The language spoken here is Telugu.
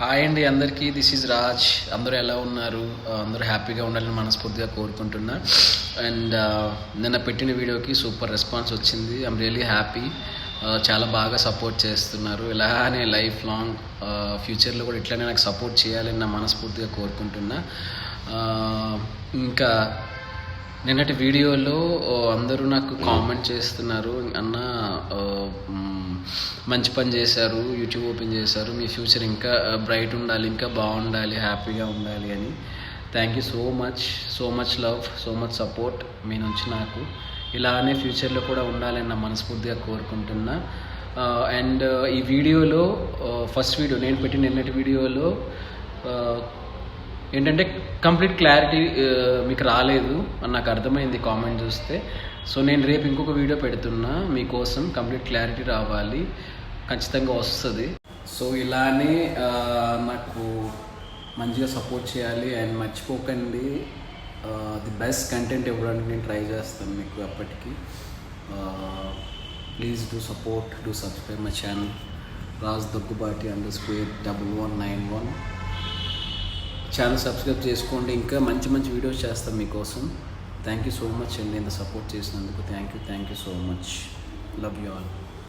హాయ్ అండి అందరికీ. దిస్ ఈజ్ రాజ్ అందరూ ఎలా ఉన్నారు? Uh, అందరూ హ్యాపీగా ఉండాలని మనస్ఫూర్తిగా కోరుకుంటున్నా. అండ్ uh, నిన్న పెట్టిన వీడియోకి సూపర్ రెస్పాన్స్ వచ్చింది. ఐమ్ రియలీ హ్యాపీ చాలా బాగా సపోర్ట్ చేస్తున్నారు. ఇలానే లైఫ్ లాంగ్ uh, ఫ్యూచర్లో కూడా ఇట్లానే నాకు సపోర్ట్ చేయాలని నా మనస్ఫూర్తిగా కోరుకుంటున్నా. ఇంకా నిన్నటి వీడియోలో అందరూ నాకు కామెంట్ చేస్తున్నారు. అన్న మంచి పని చేశారు యూట్యూబ్ ఓపెన్ చేశారు. మీ ఫ్యూచర్ ఇంకా బ్రైట్ ఉండాలి ఇంకా బాగుండాలి హ్యాపీగా ఉండాలి అని. Thank you so much so much love so much support మీ నుంచి నాకు. ఇలానే ఫ్యూచర్లో కూడా ఉండాలని నా మనస్ఫూర్తిగా కోరుకుంటున్నా. అండ్ ఈ వీడియోలో ఫస్ట్ వీడియో నేను పెట్టిన నిన్నటి వీడియోలో ఏంటంటే కంప్లీట్ క్లారిటీ uh, మీకు రాలేదు అని నాకు అర్థమైంది కామెంట్ చూస్తే. సో నేను రేపు ఇంకొక వీడియో పెడుతున్నా. మీకోసం కంప్లీట్ క్లారిటీ రావాలి. ఖచ్చితంగా వస్తుంది. సో ఇలానే uh, నాకు మంచిగా సపోర్ట్ చేయాలి అండ్ మర్చిపోకండి. ది బెస్ట్ కంటెంట్ ఇవ్వడానికి నేను ట్రై చేస్తాను మీకు అప్పటికి. Please do support do subscribe my channel Raj Daggubati underscore double one nine one channel subscribe చేసుకోండి ఇంకా మంచి మంచి వీడియోస్ చేస్తాం మీకోసం. థ్యాంక్ యూ సో మచ్ అండి ఇంత సపోర్ట్ చేసినందుకు. Thank you thank you so much love you all